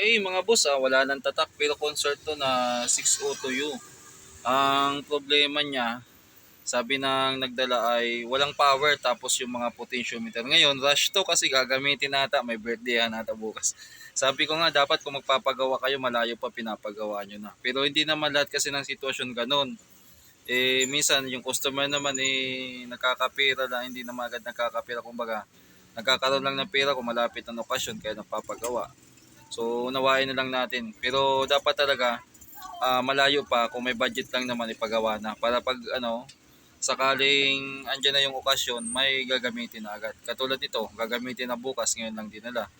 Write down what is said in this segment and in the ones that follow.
Okay mga boss, ah, wala nang tatak pero concert to na 602U. Ang problema niya, sabi ng nagdala ay walang power tapos yung mga potentiometer. Ngayon, rush to kasi gagamitin nata, may birthday yan nata bukas. Sabi ko nga, dapat kung magpapagawa kayo, malayo pa pinapagawa nyo na. Pero hindi naman lahat kasi ng sitwasyon ganun. Eh, minsan yung customer naman eh, nakakapira lang, hindi naman agad nakakapira. Kumbaga, nagkakaroon lang ng pera kung malapit ang okasyon kaya nagpapagawa. So, unawain na lang natin. Pero dapat talaga, ah, malayo pa kung may budget lang naman ipagawa na. Para pag ano, sakaling andyan na yung okasyon, may gagamitin na agad. Katulad nito, gagamitin na bukas, ngayon lang dinala.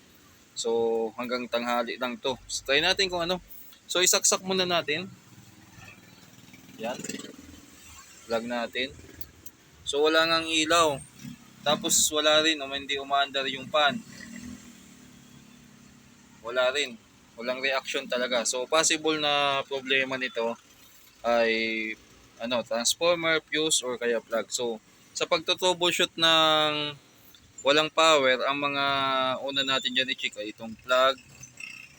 So, hanggang tanghali lang to. So, try natin kung ano. So, isaksak muna natin. Yan. Plug natin. So, wala ngang ilaw. Tapos, wala rin, o hindi umaandar yung pan wala rin. Walang reaction talaga. So possible na problema nito ay ano, transformer, fuse or kaya plug. So sa pagto-troubleshoot ng walang power, ang mga una natin diyan i-check ay itong plug,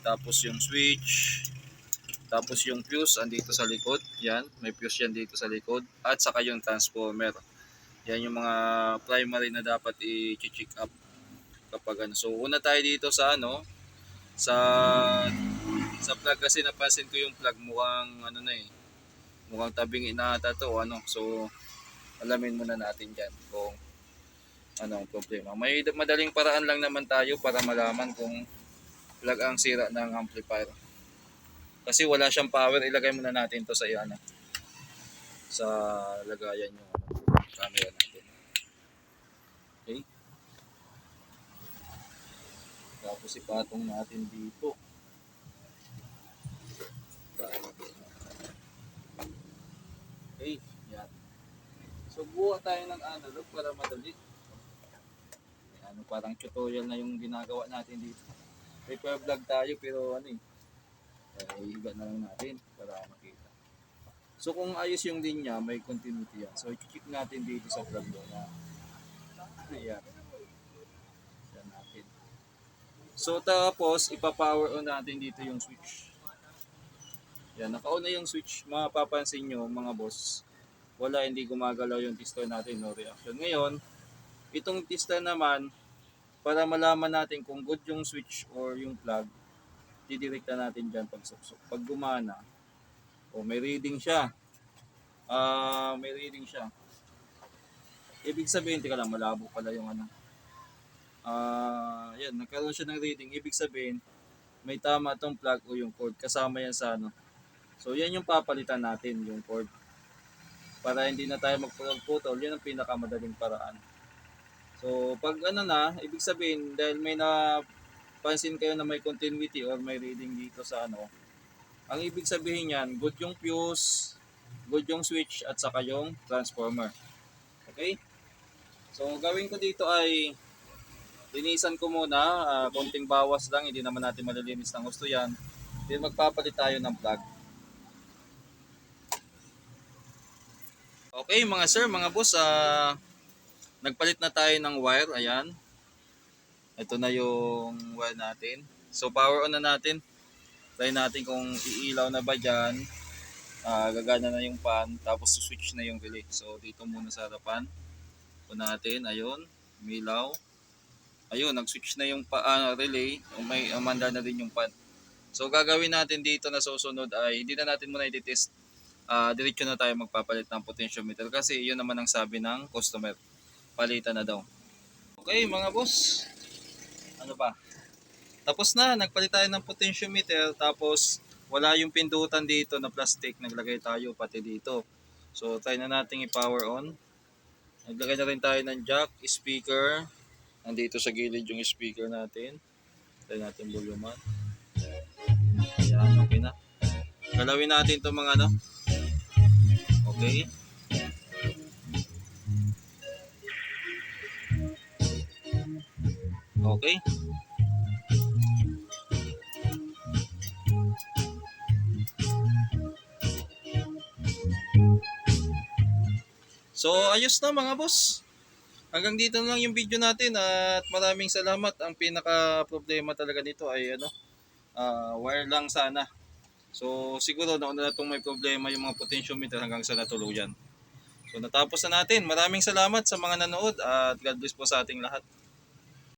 tapos yung switch, tapos yung fuse andito sa likod. Yan, may fuse yan dito sa likod at saka yung transformer. Yan yung mga primary na dapat i-check up kapag ano. So una tayo dito sa ano, sa sa plug kasi napansin ko yung plug mukhang ano na eh. Mukhang tabing inata to ano? So alamin muna natin dyan kung ano ang problema. May madaling paraan lang naman tayo para malaman kung plug ang sira ng amplifier. Kasi wala siyang power ilagay muna natin to sa ano sa lagayan yung camera natin okay tapos natin dito. Okay, yan. So buha tayo ng analog para madali. Ano, parang tutorial na yung ginagawa natin dito. Paper vlog tayo pero ano eh. Eh, ihiga na lang natin para makita. So kung ayos yung linya, may continuity yan. So i-check natin dito sa vlog na Ayan. Yan natin. So tapos ipa-power on natin dito yung switch. Yan, naka-on na yung switch. Mapapansin nyo mga boss, wala hindi gumagalaw yung tester natin, no reaction. Ngayon, itong tester naman, para malaman natin kung good yung switch or yung plug, didirekta natin dyan pag suksok. Pag gumana, o may reading siya. Ah, may reading siya. Ibig sabihin, tika lang, malabo pala yung ano. Ah, yan, nagkaroon siya ng reading. Ibig sabihin, may tama tong plug o yung cord. Kasama yan sa ano. So, yan yung papalitan natin, yung cord. Para hindi na tayo magputol, yun ang pinakamadaling paraan. So, pag ano na, ibig sabihin, dahil may napansin kayo na may continuity or may reading dito sa ano, ang ibig sabihin yan, good yung fuse, good yung switch, at saka yung transformer. Okay? So, gawin ko dito ay linisan ko muna, ah, konting bawas lang, hindi naman natin malilinis ng gusto yan. Then magpapalit tayo ng plug. Okay mga sir, mga boss, ah, nagpalit na tayo ng wire, ayan. Ito na yung wire natin. So power on na natin. Try natin kung iilaw na ba dyan. Ah, gagana na yung pan, tapos switch na yung relay. So dito muna sa harapan. Ito natin, ayun, umilaw. Ayun, nag-switch na yung ah, relay, may umanda na din yung pan. So gagawin natin dito na susunod ay hindi na natin muna i-test. Ah, diretso na tayo magpapalit ng potentiometer kasi yun naman ang sabi ng customer. Palitan na daw. Okay, mga boss. Ano ba? Tapos na, nagpalit tayo ng potentiometer tapos wala yung pindutan dito na plastic, naglagay tayo pati dito. So try na nating i-power on. Naglagay na rin tayo ng jack, speaker. Nandito sa gilid yung speaker natin. Try natin volume Ayan, okay na. Galawin natin itong mga ano. Okay. Okay. So, ayos na mga boss. Hanggang dito lang yung video natin at maraming salamat. Ang pinaka problema talaga nito ay ano, ah, wire lang sana. So siguro nauna na itong may problema yung mga potentiometer hanggang sa natuluyan. So natapos na natin. Maraming salamat sa mga nanood at God bless po sa ating lahat.